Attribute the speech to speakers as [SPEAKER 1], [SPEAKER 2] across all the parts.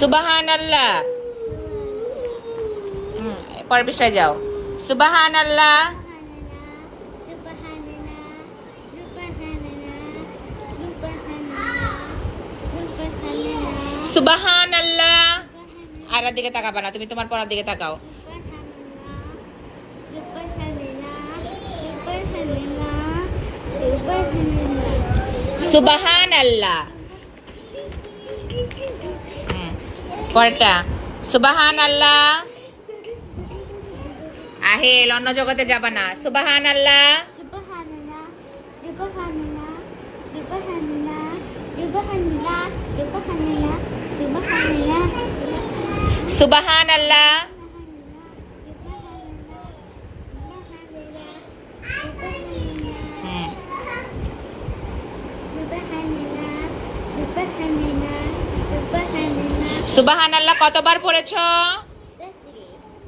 [SPEAKER 1] সুবাহান আল্লাহ হুম পরের বিষয়ে যাও সুবাহান আল্লাহ সুবাহান আল্লাহ আর দিকে তাকাবা না তুমি তোমার পড়ার দিকে তাকাও সুবাহান পরেরটা সুবাহান আল্লাহ আহিল অন্য জগতে যাবা না। সুবাহান আল্লাহ সুবাহান আল্লাহ সুবাহান আল্লাহ কতবার পড়েছো?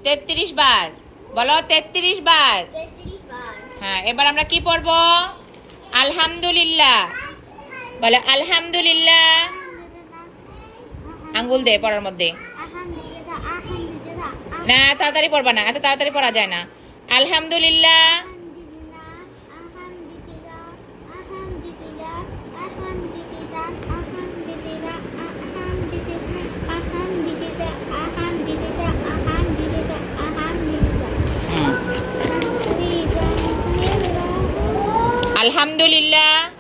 [SPEAKER 1] তেত্রিশ বার। বলো, তেত্রিশ বার। হ্যাঁ এবার আমরা কি পড়ব? আলহামদুলিল্লাহ। বলো, আলহামদুলিল্লাহ। আঙ্গুল দে পড়ার মধ্যে। না, তাড়াতাড়ি পড়বা না, এত তাড়াতাড়ি পড়া যায় না। আলহামদুলিল্লাহ। الحمد لله